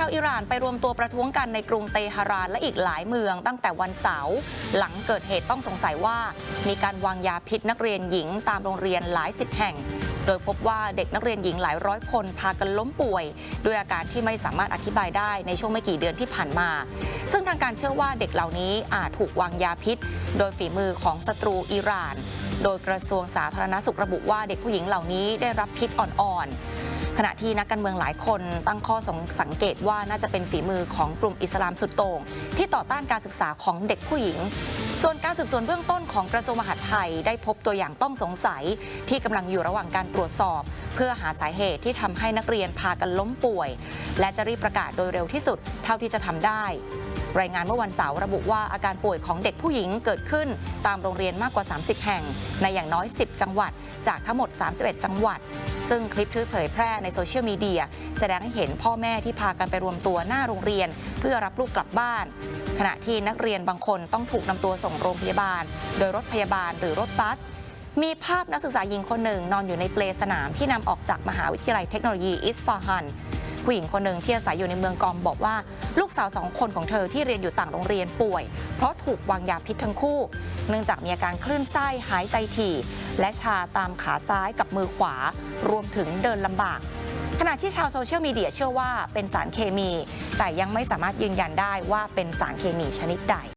ชาวอิหร่านไปรวมตัวประท้วงกันในกรุงเตหะรานและอีกหลายเมืองตั้งแต่วันเสาร์หลังเกิดเหตุต้องสงสัยว่า มีการวางยาพิษนักเรียนหญิงตามโรงเรียนหลายสิบแห่ง โดยพบว่าเด็กนักเรียนหญิงหลายร้อยคนพากันล้มป่วย ด้วยอาการที่ไม่สามารถอธิบายได้ในช่วงไม่กี่เดือนที่ผ่านมา ซึ่งทางการเชื่อว่าเด็กเหล่านี้อาจถูกวางยาพิษ โดยฝีมือของศัตรูอิหร่าน โดยกระทรวงสาธารณสุขระบุว่าเด็กผู้หญิงเหล่านี้ได้รับพิษอ่อนๆ ขณะที่นักการเมืองหลายคนตั้งข้อสงสังเกตว่าน่าจะเป็นฝีมือของกลุ่มอิสลามสุดโต่งที่ต่อต้านการศึกษาของเด็กผู้หญิง ส่วนการสืบสวนเบื้องต้นของกระทรวงมหาดไทยได้พบตัวอย่างต้องสงสัย ที่กำลังอยู่ระหว่างการตรวจสอบ เพื่อหาสาเหตุที่ทำให้นักเรียนพากันล้มป่วย และจะรีบประกาศโดยเร็วที่สุด เท่าที่จะทำได้ รายงานเมื่อวันเสาร์ระบุว่าอาการป่วยของเด็กผู้หญิงเกิดขึ้น ตามโรงเรียนมากกว่า 30 แห่ง ในอย่างน้อย 10 จังหวัด จากทั้งหมด 31 จังหวัด ซึ่งคลิปที่เผยแพร่ในโซเชียลมีเดียแสดงให้เห็นพ่อแม่ที่พากันไปรวมตัวหน้าโรงเรียน เพื่อรับลูกกลับบ้าน ขณะที่นักเรียนบางคนต้องถูกนำตัวส่งโรงพยาบาล โดยรถพยาบาลหรือรถบัส มีภาพนักศึกษาหญิงคนหนึ่งนอนอยู่ในเปลสนามที่นำออกจากมหาวิทยาลัยเทคโนโลยีอิสฟาฮันผู้หญิงคนหนึ่งที่อาศัยอยู่ในเมืองกอมบอกว่า ลูกสาวสองคนของเธอที่เรียนอยู่ต่างโรงเรียนป่วย เพราะถูกวางยาพิษทั้งคู่ เนื่องจากมีอาการคลื่นไส้หายใจถี่ และชาตามขาซ้ายกับมือขวา รวมถึงเดินลำบาก ขณะที่ชาวโซเชียลมีเดียเชื่อว่าเป็นสารเคมี แต่ยังไม่สามารถยืนยันได้ว่าเป็นสารเคมีชนิดใด